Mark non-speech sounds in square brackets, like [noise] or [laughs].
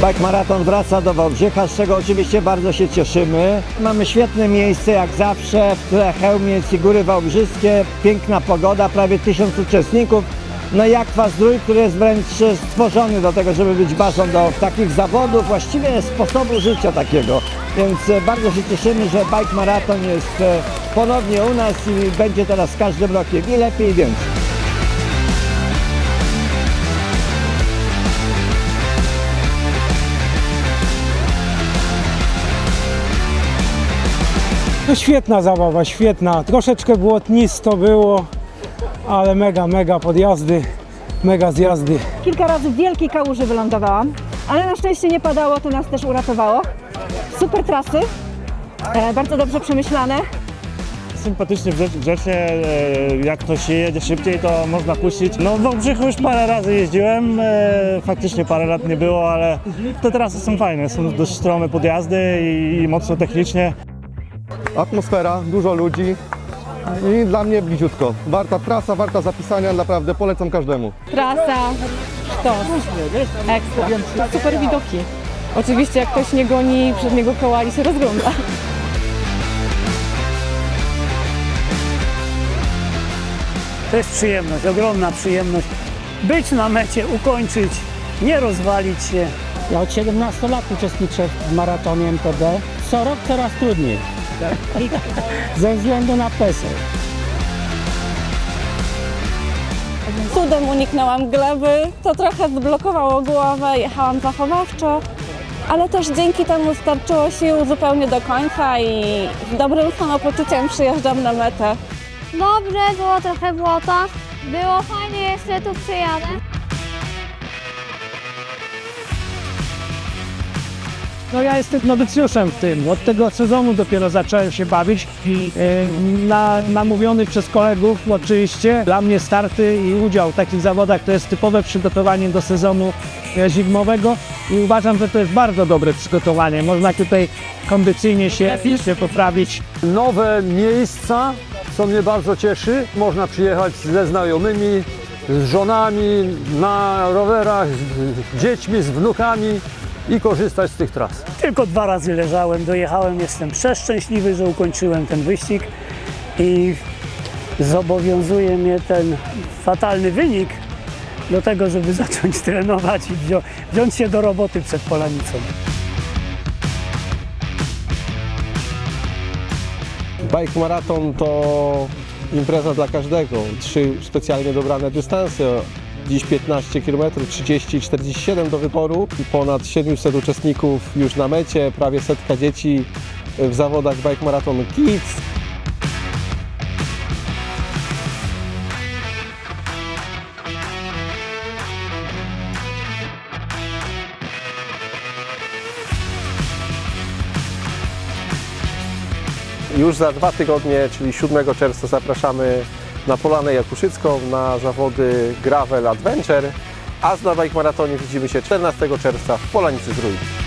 Bike Maraton wraca do Wałbrzycha, z czego oczywiście bardzo się cieszymy. Mamy świetne miejsce jak zawsze, w tle Chełmiec i Góry Wałbrzyskie, piękna pogoda, prawie tysiąc uczestników. No i Zdrój, który jest wręcz stworzony do tego, żeby być bazą do takich zawodów, właściwie sposobu życia takiego. Więc e, bardzo się cieszymy, że Bike Maraton jest e, ponownie u nas i będzie teraz z każdym rokiem i lepiej i więcej. No świetna zabawa, świetna. Troszeczkę błotnisto było, ale mega, mega podjazdy, mega zjazdy. Kilka razy w wielkiej kałuży wylądowałam, ale na szczęście nie padało, to nas też uratowało. Super trasy, e, bardzo dobrze przemyślane. sympatycznie, grze- grzecznie, e, jak ktoś się jedzie szybciej, to można puścić. No w Wałbrzychu już parę razy jeździłem, e, faktycznie parę lat nie było, ale te trasy są fajne, są dość strome podjazdy i, i mocno technicznie. Atmosfera, dużo ludzi i dla mnie bliziutko. Warta trasa, warta zapisania, naprawdę polecam każdemu. Trasa, sztos, ekstra, super widoki. Oczywiście jak ktoś nie goni przedniego koła i się rozgląda. To jest przyjemność, ogromna przyjemność. Być na mecie, ukończyć, nie rozwalić się. Ja od 17 lat uczestniczę w maratonie MTB. Co rok coraz trudniej. [laughs] Ze względu na PESEL. Cudem uniknęłam gleby, to trochę zblokowało głowę, jechałam zachowawczo, ale też dzięki temu starczyło sił zupełnie do końca i z dobrym samopoczuciem przyjeżdżam na metę. Dobrze, było trochę błota. Było fajnie, jeszcze tu przyjadę. No ja jestem nowicjuszem w tym. Od tego sezonu dopiero zacząłem się bawić. E, Na, namówiony przez kolegów oczywiście. Dla mnie starty i udział w takich zawodach to jest typowe przygotowanie do sezonu e, zimowego i uważam, że to jest bardzo dobre przygotowanie. Można tutaj kondycyjnie się, się poprawić. nowe miejsca, co mnie bardzo cieszy. Można przyjechać ze znajomymi, z żonami, na rowerach, z dziećmi, z wnukami i korzystać z tych tras. Tylko dwa razy leżałem, dojechałem, jestem przeszczęśliwy, że ukończyłem ten wyścig i zobowiązuje mnie ten fatalny wynik do tego, żeby [laughs] zacząć trenować i wzią- wziąć się do roboty przed Polanicą. Bike Maraton to impreza dla każdego. Trzy specjalnie dobrane dystanse. Dziś 15 km, 30 i 47 do wyboru. I ponad 700 uczestników już na mecie, prawie setka dzieci w zawodach Bike Marathon Kids. Już za dwa tygodnie, czyli 7 czerwca zapraszamy na Polanę Jakuszycką na zawody Gravel Adventure, a na Bike Maratonie widzimy się 14 czerwca w Polanicy Zdrój.